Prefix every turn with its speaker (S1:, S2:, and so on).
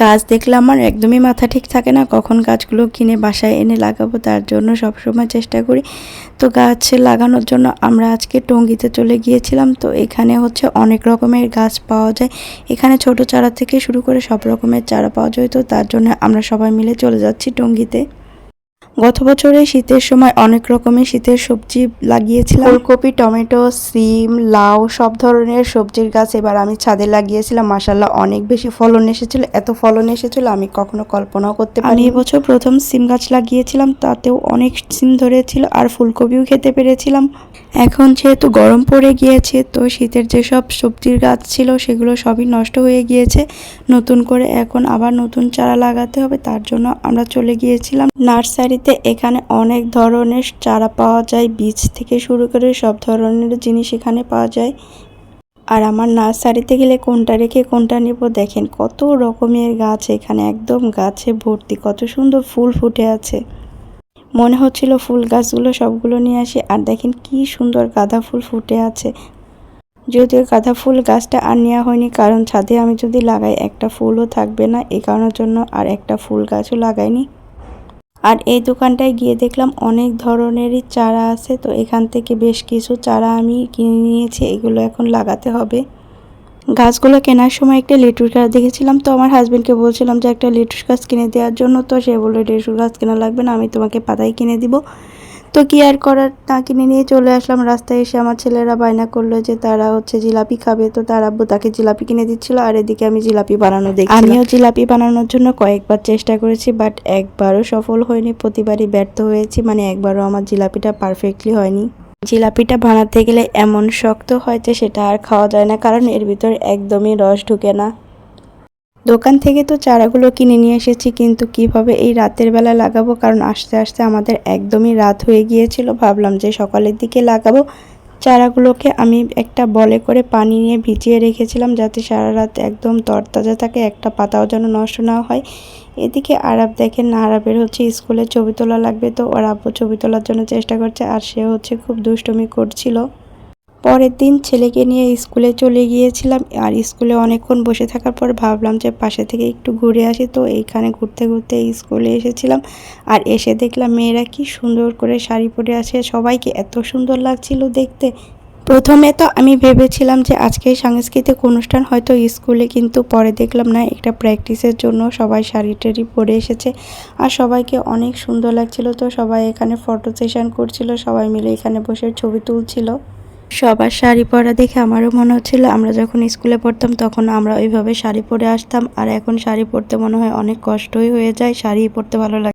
S1: গাছ দেখলে আমার একদমই মাথা ঠিক থাকে না, কখন গাছগুলো কিনে বাসায় এনে লাগাবো তার জন্য সবসময় চেষ্টা করি। তো গাছ লাগানোর জন্য আমরা আজকে টঙ্গিতে চলে গিয়েছিলাম, তো এখানে হচ্ছে অনেক রকমের গাছ পাওয়া যায়। এখানে ছোট চারা থেকে শুরু করে সব রকমের চারা পাওয়া যায়, তো তার জন্য আমরা সবাই মিলে চলে যাচ্ছি টঙ্গিতে। গত বছরে শীতের সময় অনেক রকমের শীতের সবজি লাগিয়েছিলাম। ফুলকপি টমেটো সিম লাউ সব ধরনের সবজির গাছ এবার আমি ছাদে লাগিয়েছিলাম। মাসাল্লাহ অনেক বেশি ফলন এসেছিল। এত ফলন এসেছিল আমি কখনো কল্পনাও করতে পারি এবছর প্রথম সিম গাছ লাগিয়েছিলাম তাতেও অনেক সিম ধরেছিল আর ফুলকপিও খেতে পেরেছিলাম। এখন যেহেতু গরম পড়ে গিয়েছে তো শীতের যেসব সবজির গাছ ছিল সেগুলো সবই নষ্ট হয়ে গিয়েছে। নতুন করে এখন আবার নতুন চারা লাগাতে হবে তার জন্য আমরা চলে গিয়েছিলাম। নার্সারিতে এখানে অনেক ধরনের চারা পাওয়া যায়। বীজ থেকে শুরু করে সব ধরনের জিনিস এখানে পাওয়া যায়। আর আমার নার্সারিতে গেলে কোনটা রেখে কোনটা নেব দেখেন, কত রকমের গাছ এখানে, একদম গাছে ভর্তি, কত সুন্দর ফুল ফুটে আছে। মনে হচ্ছিল ফুল গাছগুলো সবগুলো নিয়ে আসি, আর দেখেন কি সুন্দর গাঁদা ফুল ফুটে আছে। যদিও গাঁদা ফুল গাছটা আর নেওয়া হয়নি, কারণ ছাদে আমি যদি লাগাই একটা ফুলও থাকবে না এই কারণের জন্য আর একটা ফুল গাছও লাগাইনি। আর এই দোকানটায় গিয়ে দেখলাম অনেক ধরনেরই চারা আছে। তো এখান থেকে বেশ কিছু চারা আমি কিনে নিয়েছি, এগুলো এখন লাগাতে হবে। গাছগুলো কেনার সময় একটা লেটুস গাছ দেখেছিলাম। তো আমার হাজব্যান্ডকে বলছিলাম যে, একটা লেটুস গাছ কিনে দেওয়ার জন্য তো সে বলল লেটুস গাছ কেনা লাগবে না, আমি তোমাকে পাতাই কিনে দিব। তো কি আর করার? না কিনে নিয়ে চলে আসলাম। রাস্তায় এসে আমার ছেলেরা বায়না করল যে তারা হচ্ছে জিলাপি খাবে। তো তার আব্বু তাকে জিলাপি কিনে দিচ্ছিল আর এদিকে আমি জিলাপি বানানো দেখি আমিও জিলাপি বানানোর জন্য কয়েকবার চেষ্টা করেছি, বাট একবারও সফল হয়নি। প্রতিবারই ব্যর্থ হয়েছি মানে একবারও আমার জিলাপিটা পারফেক্টলি হয়নি। জিলাপিটা বানাতে গেলে এমন শক্ত হয় যে সেটা আর খাওয়া যায় না, কারণ এর ভিতর একদমই রস ঢুকে না। দোকান থেকে তো চারাগুলো কিনে নিয়ে এসেছি, কিন্তু কীভাবে এই রাতের বেলা লাগাবো? কারণ আস্তে আস্তে আমাদের একদমই রাত হয়ে গিয়েছিল। ভাবলাম যে সকালের দিকে লাগাবো। চারাগুলোকে আমি একটা বলে করে পানি নিয়ে ভিজিয়ে রেখেছিলাম যাতে সারা রাত একদম তরতাজা থাকে, একটা পাতাও যেন নষ্ট না হয়। এদিকে আরব দেখেন না আরবের হচ্ছে, স্কুলে ছবি তোলা লাগবে তো, ওর আব্বু ছবি তোলার জন্য চেষ্টা করছে, আর সে হচ্ছে খুব দুষ্টুমি করছিল। পরের দিন ছেলেকে নিয়ে স্কুলে চলে গিয়েছিলাম আর স্কুলে অনেকক্ষণ বসে থাকার পর ভাবলাম যে পাশে থেকে একটু ঘুরে আসি। তো এইখানে ঘুরতে ঘুরতে স্কুলে এসেছিলাম আর এসে দেখলাম মেয়েরা কি সুন্দর করে শাড়ি পরে আছে। সবাইকে এত সুন্দর লাগছিল দেখতে। প্রথমে তো আমি ভেবেছিলাম যে আজকে সাংস্কৃতিক অনুষ্ঠান হয়তো স্কুলে কিন্তু পরে দেখলাম না, একটা প্র্যাকটিসের জন্য সবাই শাড়ি টাড়ি পরে এসেছে আর সবাইকে অনেক সুন্দর লাগছিল। তো সবাই এখানে ফটো সেশন করছিল, সবাই মিলে এখানে বসে ছবি তুলছিল। সবার শাড়ি পরা দেখে আমারও মনে হচ্ছিল, আমরা যখন স্কুলে পড়তাম তখন আমরা ওইভাবে শাড়ি পরে আসতাম, আর এখন শাড়ি পরতে মনে হয় অনেক কষ্টই হয়ে যায় শাড়ি পরতে ভালো লাগে।